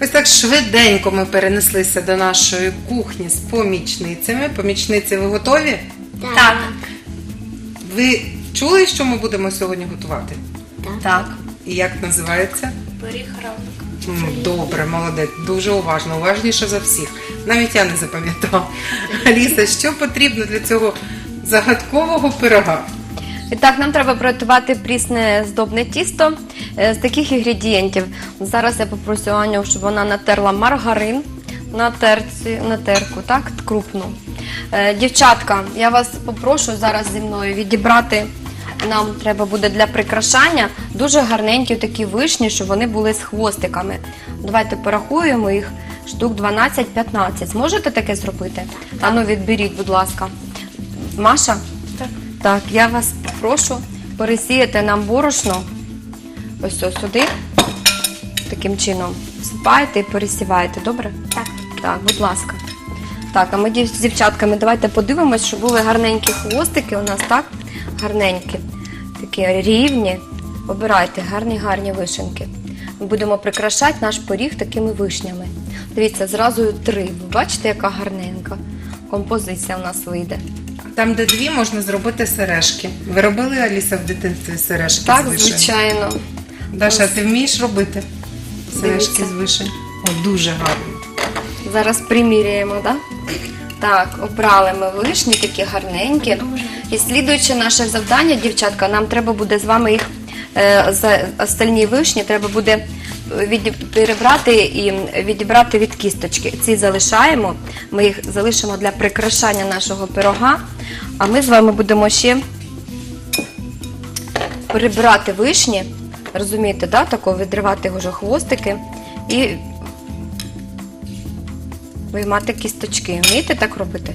Ось так швиденько ми перенеслися до нашої кухні з помічницями. Помічниці, ви готові? Так. Ви чули, що ми будемо сьогодні готувати? Так. І як називається? Пиріг. М, Добре, молодець, дуже уважно, уважніше за всіх. Навіть я не запам'ятала. Аліса, що потрібно для цього загадкового пирога? І так, нам треба приготувати прісне здобне тісто е, з таких інгредієнтів. Зараз я попрошу Аню, щоб вона натерла маргарин на терці, на терку, так, крупну. Е, Дівчатка, я вас попрошу зараз зі мною відібрати. Нам треба буде для прикрашання дуже гарненькі такі вишні, щоб вони були з хвостиками. Давайте порахуємо їх штук 12-15. Зможете таке зробити? Ану, відберіть, будь ласка. Маша? Так. Я вас прошу пересіяти нам борошно ось ось сюди. Таким чином всипаєте і пересіваєте, добре? Так. Так, будь ласка. Так, а ми з дівчатками давайте подивимось, щоб були гарненькі хвостики у нас, так? Гарненькі, такі рівні. Обирайте гарні, гарні вишеньки. Ми будемо прикрашати наш поріг такими вишнями. Дивіться, зразу три. Ви бачите, яка гарненька композиція у нас вийде. Там, де дві, можна зробити сережки. Ви робили Аліса в дитинстві сережки з Так, вишень? звичайно. Даша, ти вмієш робити сережки Дивіться. з вишень? О, дуже гарно. Зараз приміряємо, так? Так, обрали ми вишні, такі гарненькі. І слідуючи наше завдання, дівчатка, нам треба буде з вами їх е, за остальні вишні, треба буде перебрати і відібрати від кісточки. Ці залишаємо, ми їх залишимо для прикрашання нашого пирога. А ми з вами будемо ще перебирати вишні, розумієте, да? тако відривати вже хвостики і виймати кісточки. Вмієте так робити?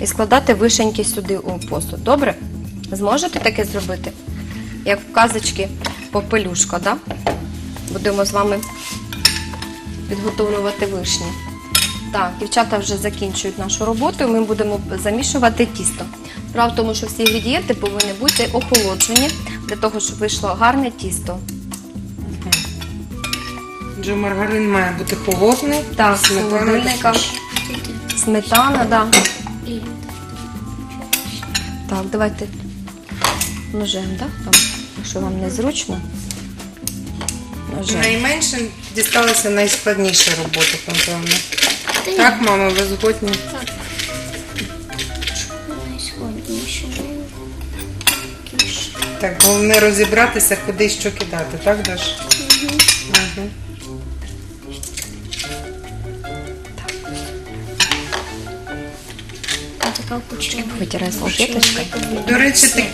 І складати вишеньки сюди у посуд. Добре? Зможете таке зробити? Як в казочці попелюшка, да? Будемо з вами підготовлювати вишні. Так, дівчата вже закінчують нашу роботу, і ми будемо замішувати тісто. Справа в тому, що всі інгредієнти повинні бути охолоджені для того, щоб вийшло гарне тісто. Отже, маргарин має бути холодний. Так, сметана холодильника, сметана, да. Так, давайте ножем, да? Якщо вам незручно. Ножем. Найменше дісталися найскладніші роботи, напевно. Так, мама, ви згодні? найсходніше. Так, головне розібратися, куди що кидати, так, Даш? Угу. А така кучка. Витирай салфеточкою. До речі, так,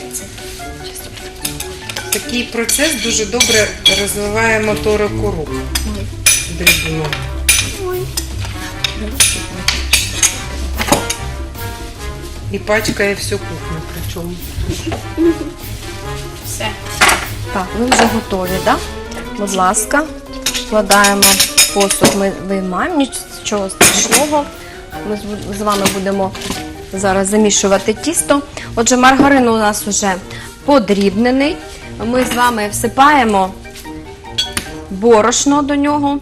такий процес дуже добре розвиває моторику рук. Дрібну. Ой. І пачкає всю кухню причому. Все. Так, ви вже готові, так? Будь ласка, вкладаємо посуд, ми виймаємо, нічого страшного. Ми з- з вами будемо зараз замішувати тісто. Отже, маргарин у нас вже подрібнений. Ми з вами всипаємо борошно до нього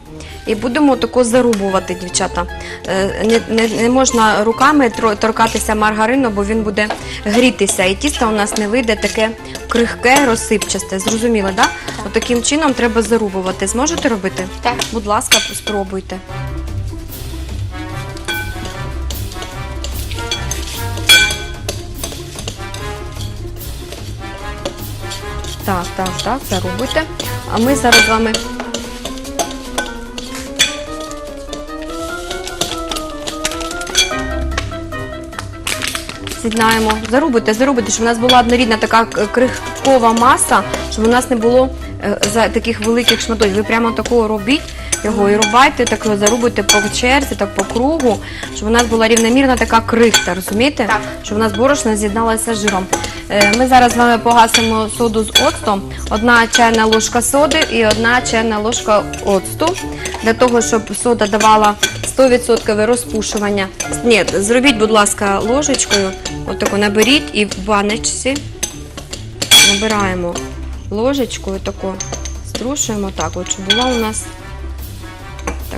і будемо тако зарубувати, дівчата. Е, Не, не, не можна руками торкатися маргарину, бо він буде грітися. І тісто у нас не вийде таке крихке, розсипчасте. Зрозуміло, так? Отаким чином треба зарубувати. Зможете робити? Так. Будь ласка, спробуйте. Так, так, так, зарубуйте. А ми зараз з вами з'єднаємо. зарубите, зарубите, щоб у нас була однорідна така крихкова маса, щоб у нас не було е, таких великих шматочків. Ви прямо такого робіть його і рубайте, так його зарубуйте по черзі, так по кругу, щоб у нас була рівномірна така крихта, розумієте? Так. Щоб у нас борошно з'єдналося з жиром. Е, Ми зараз з вами погасимо соду з оцтом. Одна чайна ложка соди і одна чайна ложка оцту. Для того, щоб сода давала 100% розпушування. Ні, зробіть, будь ласка, ложечкою. Отако наберіть і в баночці набираємо ложечкою тако, струшуємо так, от, щоб була у нас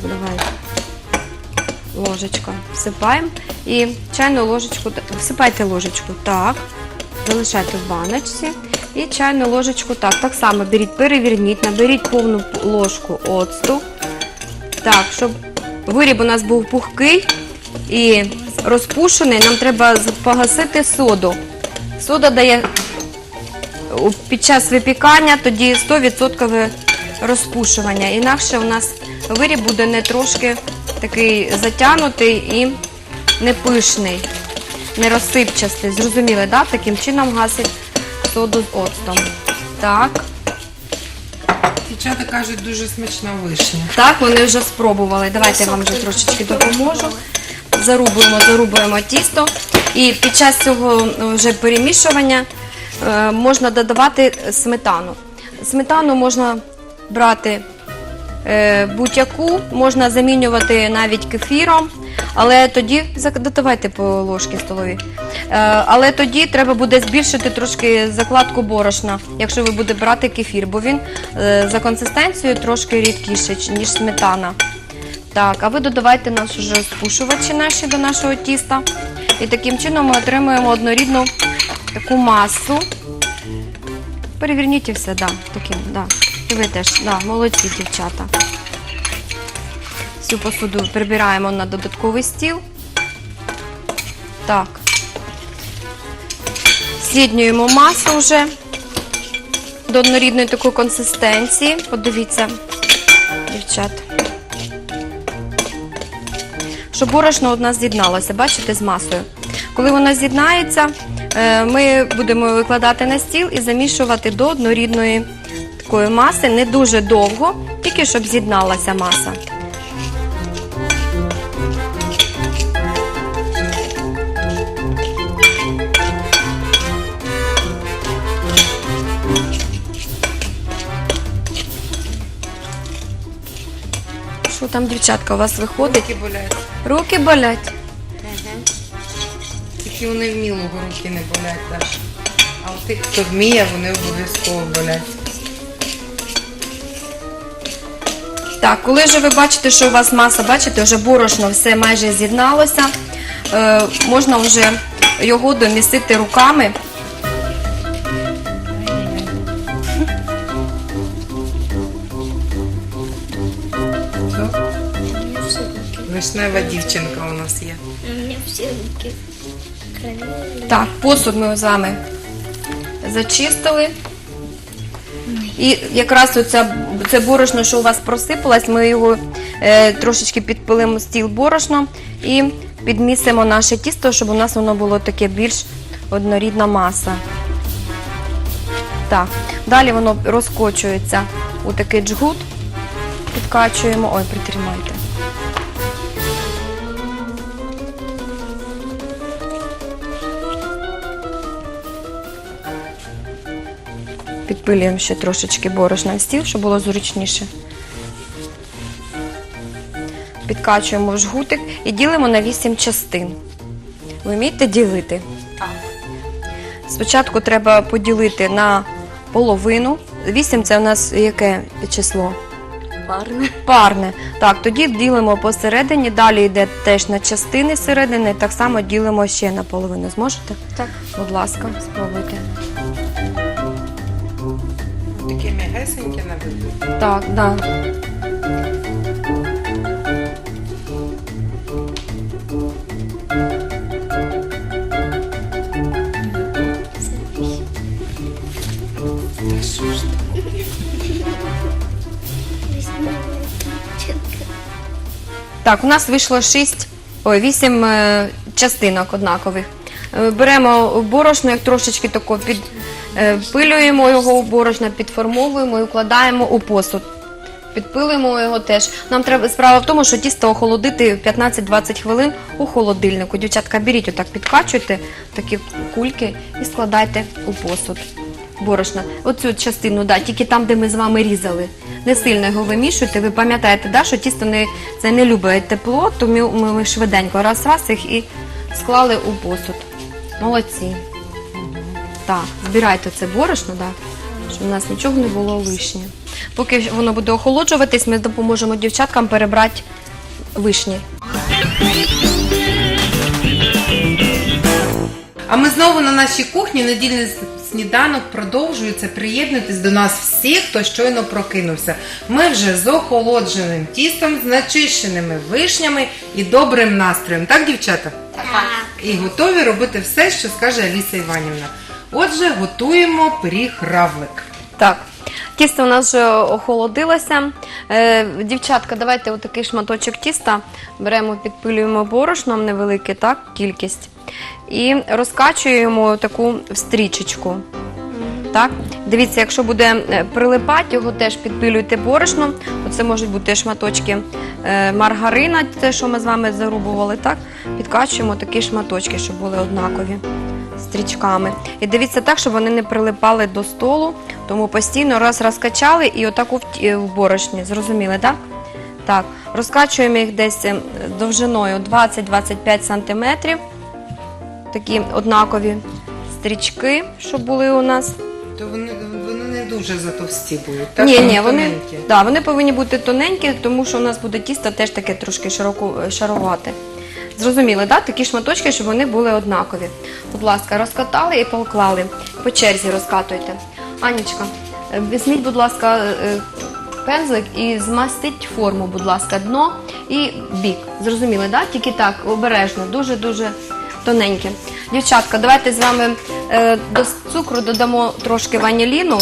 Так, давай. Ложечка. Всипаємо. І чайну ложечку. Всипайте ложечку. Так. Залишайте в баночці. І чайну ложечку так. Так само беріть, переверніть, наберіть повну ложку оцту. Так, щоб виріб у нас був пухкий і розпушений, нам треба погасити соду. Сода дає під час випікання тоді 100% розпушування. Інакше у нас виріб буде не трошки такий затягнутий і не пишний, не розсипчастий. Зрозуміли, да? таким чином гасить соду з оцтом. Так. Дівчата кажуть, дуже смачна вишня. Так, вони вже спробували. Давайте я вам вже трошечки допоможу. Зарубуємо, зарубуємо тісто. І під час цього ну, вже перемішування е, можна додавати сметану. Сметану можна брати е, будь-яку, можна замінювати навіть кефіром, але тоді додавайте по ложки столові. Е, але тоді треба буде збільшити трошки закладку борошна, якщо ви будете брати кефір, бо він е, за консистенцією трошки рідкіший, ніж сметана. Так, а ви додавайте наш уже спушувачі наші до нашого тіста. І таким чином ми отримуємо однорідну таку масу. Переверніть все, да, таким, да. І ви теж, да, молодці, дівчата. Всю посуду прибираємо на додатковий стіл. Так. З'єднюємо масу вже до однорідної такої консистенції. Подивіться, дівчат. Щоб борошно у нас з'єдналося, бачите, з масою. Коли воно з'єднається, е, ми будемо викладати на стіл і замішувати до однорідної такої маси, не дуже довго, тільки щоб з'єдналася маса. Що там, дівчатка, у вас виходить? Руки болять. Руки болять. Тільки у невмілого руки не болять. А у тих, хто вміє, вони обов'язково болять. Так, коли вже ви бачите, що у вас маса, бачите, вже борошно все майже з'єдналося, е, можна вже його домістити руками. Вишнева дівчинка у нас є. Так, посуд ми з вами зачистили. І якраз оця, це борошно, що у вас просипалось, ми його е, трошечки підпилимо стіл борошном і підмісимо наше тісто, щоб у нас воно було таке більш однорідна маса. Так, далі воно розкочується у такий джгут. Підкачуємо. Ой, притримайте. Підпилюємо ще трошечки борошна в стіл, щоб було зручніше. Підкачуємо в жгутик і ділимо на 8 частин. Ви вмієте ділити? Спочатку треба поділити на половину. 8 це у нас яке число? парно. Парне. Так, тоді ділимо посередині, далі йде теж на частини середини, так само ділимо ще на половину. Зможете? Так. Будь ласка, спробуйте. Таке м'ягесеньке на вигляд. Так, да. Так, у нас вийшло 6, ой, 8 е, частинок однакових. Е, Беремо борошно, як трошечки тако підпилюємо його у борошно, підформовуємо і вкладаємо у посуд. Підпилюємо його теж. Нам треба справа в тому, що тісто охолодити 15-20 хвилин у холодильнику. Дівчатка, беріть отак, підкачуйте такі кульки і складайте у посуд. Борошна. Оцю частину, да, тільки там, де ми з вами різали. Не сильно його вимішуйте. Ви пам'ятаєте, да, що тісто не, це не любить тепло, тому ми швиденько раз-раз їх і склали у посуд. Молодці. Так, збирайте це борошно, да, щоб у нас нічого не було лишнє. Поки воно буде охолоджуватись, ми допоможемо дівчаткам перебрати вишні. А ми знову на нашій кухні. Недільний сніданок продовжується. Приєднуйтесь до нас всі, хто щойно прокинувся. Ми вже з охолодженим тістом, з начищеними вишнями і добрим настроєм. Так, дівчата? Так. І готові робити все, що скаже Аліса Іванівна. Отже, готуємо пиріг равлик. Так, тісто у нас вже охолодилося. Е, дівчатка, давайте отакий шматочок тіста беремо, підпилюємо борошном невелике, так, кількість. І розкачуємо таку стрічечку. Так? Дивіться, якщо буде е, прилипати, його теж підпилюйте борошном. Оце можуть бути шматочки е, маргарина, те, що ми з вами зарубували, так? Підкачуємо такі шматочки, щоб були однакові стрічками. І дивіться так, щоб вони не прилипали до столу, тому постійно раз розкачали і отак в, борошні. Зрозуміли, так? Так, розкачуємо їх десь е, довжиною 20-25 см. Такі однакові стрічки, щоб були у нас. То вони, вони не дуже затовсті будуть. Так? ні, Вони ні, вони, тоненькі. да, вони повинні бути тоненькі, тому що у нас буде тісто теж таке трошки широко, шарувати. Зрозуміли, да? такі шматочки, щоб вони були однакові. Будь ласка, розкатали і поклали. По черзі розкатуйте. Анічка, е, візьміть, будь ласка, е, пензлик і змастіть форму, будь ласка, дно і бік. Зрозуміли, да? Тільки так, обережно, дуже-дуже тоненьке. Дівчатка, давайте з вами е, до цукру додамо трошки ваніліну.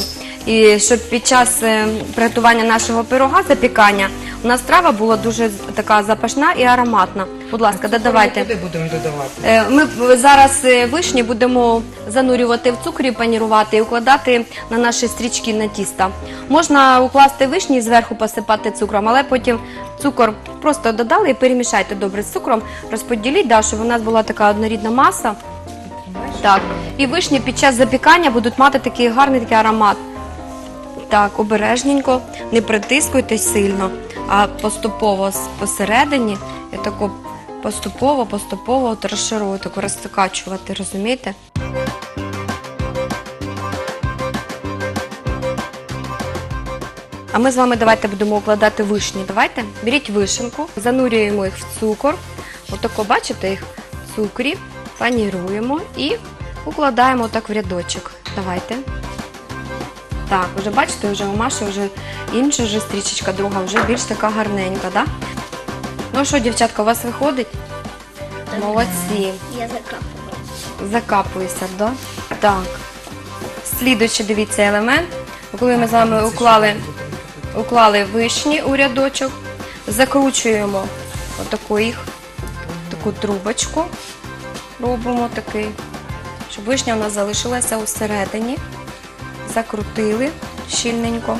І щоб під час е, приготування нашого пирога запікання у нас страва була дуже така запашна і ароматна. Будь ласка, додавайте. Куди будемо додавати? Е, Ми зараз е, вишні будемо занурювати в цукрі, панірувати і укладати на наші стрічки на тіста. Можна укласти вишні і зверху посипати цукром, але потім цукор просто додали і перемішайте добре з цукром, розподіліть, да, щоб у нас була така однорідна маса. Так, і вишні під час запікання будуть мати такий гарний такий аромат. Так, обережненько, не притискуйте сильно, а поступово посередині, і тако поступово, поступово от розширувати, тако розтикачувати, розумієте? А ми з вами давайте будемо укладати вишні. Давайте беріть вишенку, занурюємо їх в цукор. Отако, бачите їх в цукрі, паніруємо і укладаємо так в рядочок. Давайте. Так, вже бачите, вже у Маші вже інша вже стрічечка, друга вже більш така гарненька, да? Ну що, дівчатка, у вас виходить? Молодці. Я закапываю. Закапується, да? Так. Слідуючий, дивіться, елемент. Коли ми з вами уклали, уклали вишні у рядочок, закручуємо отаку їх, таку трубочку. Робимо такий, щоб вишня у нас залишилася усередині. Закрутили щільненько.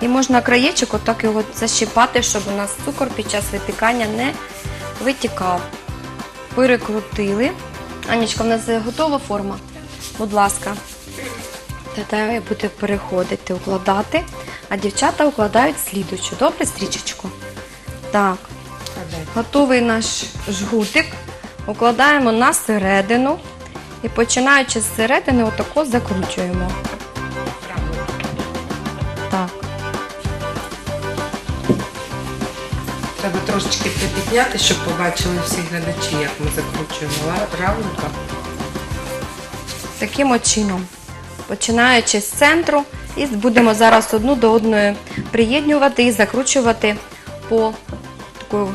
І можна краєчок отак його защіпати, щоб у нас цукор під час випікання не витікав. Перекрутили. Анічка, в нас готова форма. Будь ласка. Та буде переходити, укладати. А дівчата укладають слідучу. Добре, стрічечку? Так. Готовий наш жгутик. Укладаємо на середину. І починаючи з середини, отако закручуємо. Так. Треба трошечки припідняти, щоб побачили всі глядачі, як ми закручуємо равлика. Таким от чином. Починаючи з центру, і будемо зараз одну до одної приєднювати і закручувати по такому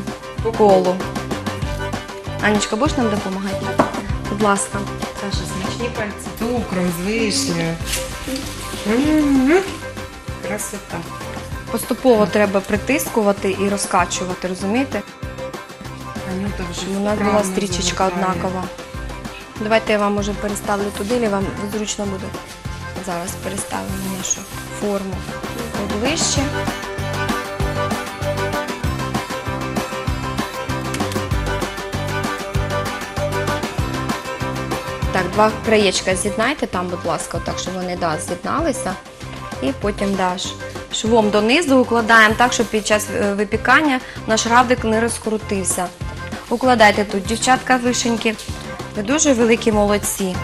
колу. Анечка, будеш нам допомагати? Будь ласка. Саша, смачні пальці. Цукром, з вишнею. М-м-м. Красота. Поступово треба притискувати і розкачувати, розумієте? Анюта вже Щоб у нас була вправно стрічечка замикає. однакова. Давайте я вам може переставлю туди, і вам зручно буде. Зараз переставимо нашу форму ближче. Два краєчка з'єднайте там, будь ласка, так, щоб вони да, з'єдналися. І потім даш швом донизу укладаємо так, щоб під час е, випікання наш равдик не розкрутився. Укладайте тут, дівчатка, вишеньки. Ви дуже великі молодці.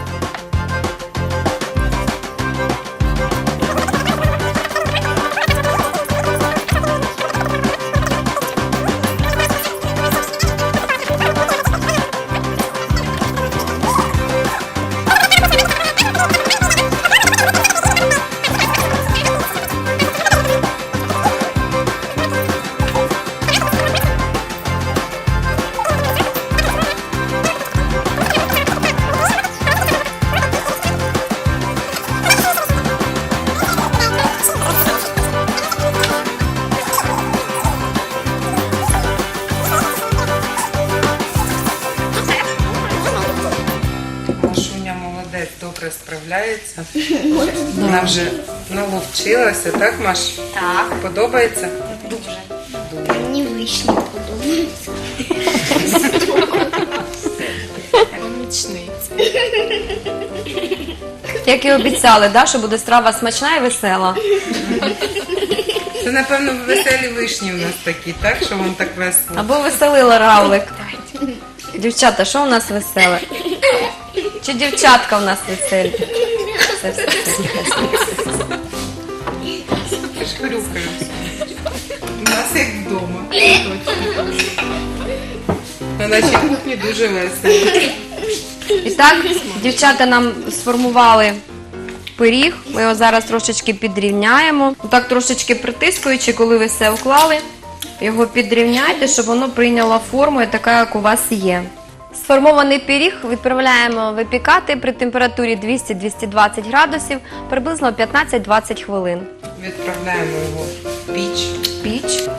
Справляється. Вона вже наловчилася, так, Маш? Так. Подобається? Дуже. Мені вишні подобаються. Як і обіцяли, да, що буде страва смачна і весела. Це, напевно, веселі вишні в нас такі, так? Що вам так весело? Або веселила равлик. Дівчата, що у нас веселе? Чи дівчатка у нас веселі? Це все. У нас як вдома. На нашій кухні дуже весело. І так, дівчата нам сформували пиріг. Ми його зараз трошечки підрівняємо. Так трошечки притискуючи, коли ви все вклали, його підрівняйте, щоб воно прийняло форму, така, як у вас є. Сформований пиріг відправляємо випікати при температурі 200-220 градусів приблизно 15-20 хвилин. Відправляємо його в піч. Піч.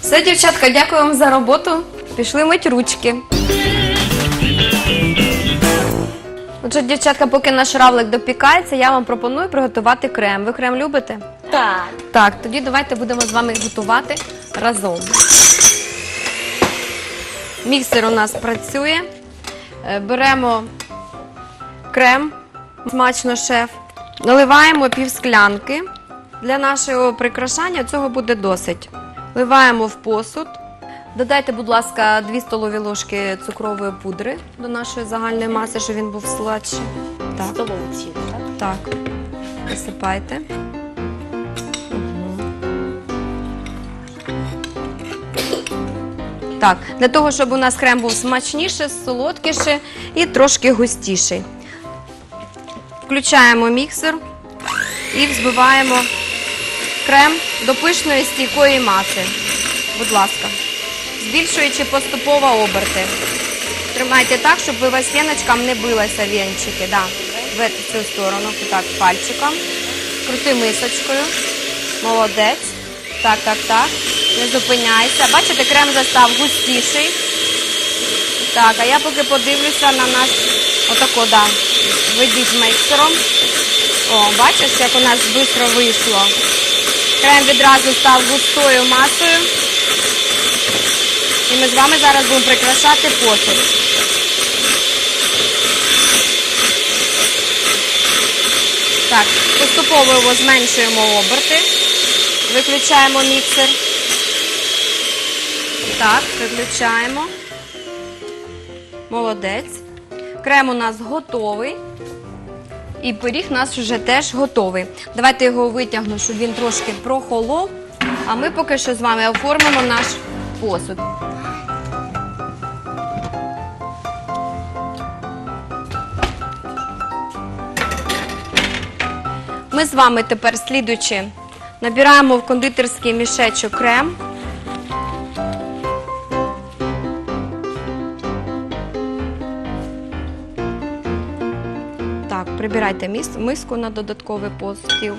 Все, дівчатка, дякую вам за роботу. Пішли мить ручки. Отже, дівчатка, поки наш равлик допікається, я вам пропоную приготувати крем. Ви крем любите? Так. Так, тоді давайте будемо з вами готувати разом. Міксер у нас працює. Е, Беремо крем, смачно шеф. Наливаємо пів склянки. Для нашого прикрашання цього буде досить. Вливаємо в посуд. Додайте, будь ласка, 2 столові ложки цукрової пудри до нашої загальної маси, щоб він був сладший. Так. Столовці, так? Так, висипайте. Так, для того, щоб у нас крем був смачніше, солодкіше і трошки густіший. Включаємо міксер і взбиваємо крем до пишної стійкої маси. Будь ласка. Збільшуючи поступово оберти. Тримайте так, щоб ви стіночкам не билися вінчики. Да. В цю сторону, так, пальчиком. Крути мисочкою. Молодець. Так, так, так. Не зупиняйся. Бачите, крем вже став густіший. Так, а я поки подивлюся на наш отако, да. Ведіть миксером. О, бачиш, як у нас швидко вийшло. Крем відразу став густою масою. І ми з вами зараз будемо прикрашати посуд. Так, поступово його зменшуємо оберти. Виключаємо міксер. Так, виключаємо. Молодець. Крем у нас готовий. І пиріг у нас вже теж готовий. Давайте його витягну, щоб він трошки прохолов. А ми поки що з вами оформимо наш посуд. Ми з вами тепер слідуючи набираємо в кондитерський мішечок крем. Так, прибирайте миску на додатковий постіл.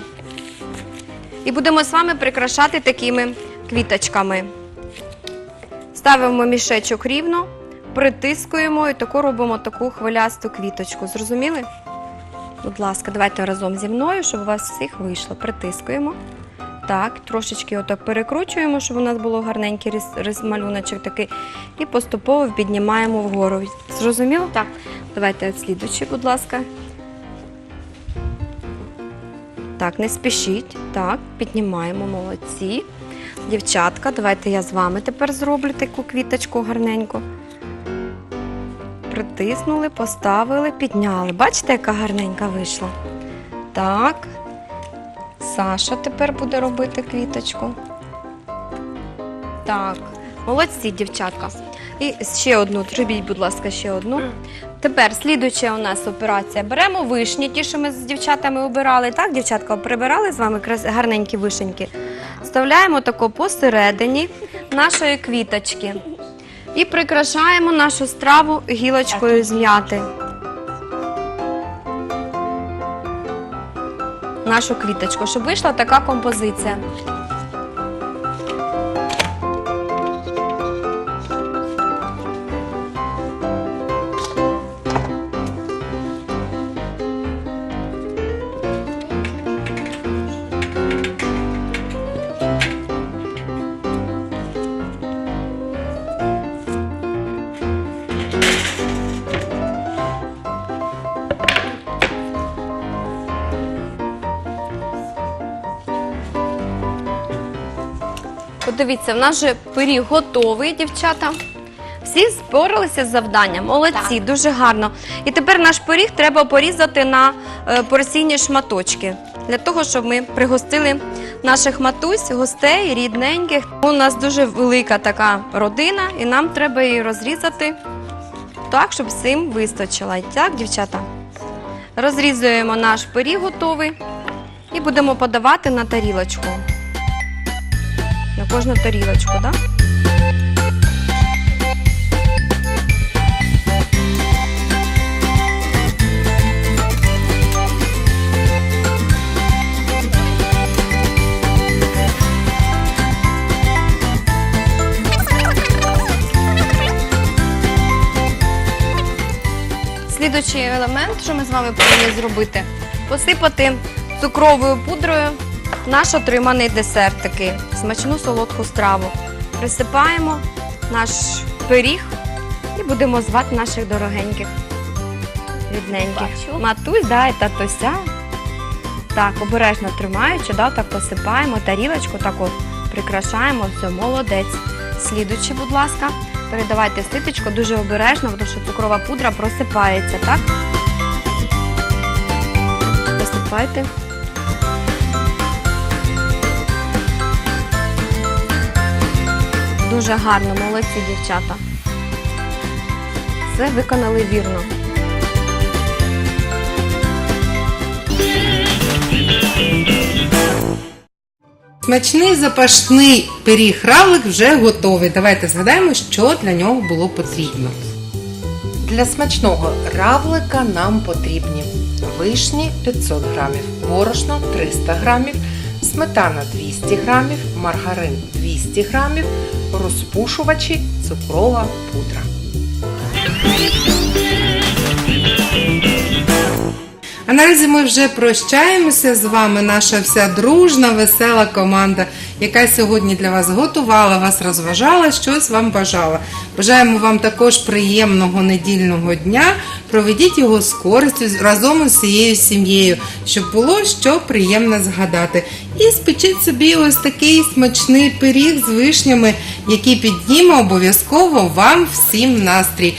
І будемо з вами прикрашати такими квіточками. Ставимо мішечок рівно, притискуємо і таку робимо таку хвилясту квіточку. Зрозуміли? Будь ласка, давайте разом зі мною, щоб у вас всіх вийшло. Притискуємо. Так, трошечки отак перекручуємо, щоб у нас було гарненький рис, рис малюночок такий. І поступово піднімаємо вгору. Зрозуміло? Так. Давайте слідуючи, будь ласка. Так, не спішіть. Так, піднімаємо, молодці. Дівчатка, давайте я з вами тепер зроблю таку квіточку гарненьку. Притиснули, поставили, підняли. Бачите, яка гарненька вийшла? Так. Саша тепер буде робити квіточку. Так. Молодці, дівчатка. І ще одну, зробіть, будь ласка, ще одну. Тепер слідуюча у нас операція. Беремо вишні, ті, що ми з дівчатами обирали. Так, дівчатка, прибирали з вами гарненькі вишеньки. Вставляємо тако посередині нашої квіточки. І прикрашаємо нашу страву гілочкою з м'яти. Нашу квіточку, щоб вийшла така композиція. Подивіться, в нас же пиріг готовий, дівчата. Всі споралися з завданням. Молодці, дуже гарно. І тепер наш пиріг треба порізати на е, порційні шматочки. Для того, щоб ми пригостили наших матусь, гостей, рідненьких. У нас дуже велика така родина, і нам треба її розрізати так, щоб всім вистачило. Так, дівчата? Розрізуємо наш пиріг готовий і будемо подавати на тарілочку. На кожну тарілочку, так? Слідуючий елемент, що ми з вами повинні зробити, посипати цукровою пудрою наш отриманий десерт такий, смачну солодку страву. Присипаємо наш пиріг і будемо звати наших дорогеньких рідненьких. Бачу. Матусь, да, і татуся. Так, обережно тримаючи, да, так посипаємо тарілочку, так от прикрашаємо, все, молодець. Слідуючи, будь ласка, передавайте слиточку дуже обережно, тому що цукрова пудра просипається, так? Посипайте. Дуже гарно, молодці дівчата. Все виконали вірно. Смачний запашний пиріг равлик вже готовий. Давайте згадаємо, що для нього було потрібно. Для смачного равлика нам потрібні вишні 500 грамів, борошно 300 грамів, сметана 200 грамів, маргарин 200 г, розпушувачі, цукрова пудра. А наразі ми вже прощаємося з вами, наша вся дружна, весела команда, яка сьогодні для вас готувала, вас розважала, щось вам бажала. Бажаємо вам також приємного недільного дня. Проведіть його з користю разом із всією сім'єю, щоб було що приємно згадати. І спечіть собі ось такий смачний пиріг з вишнями, який підніме обов'язково вам всім настрій.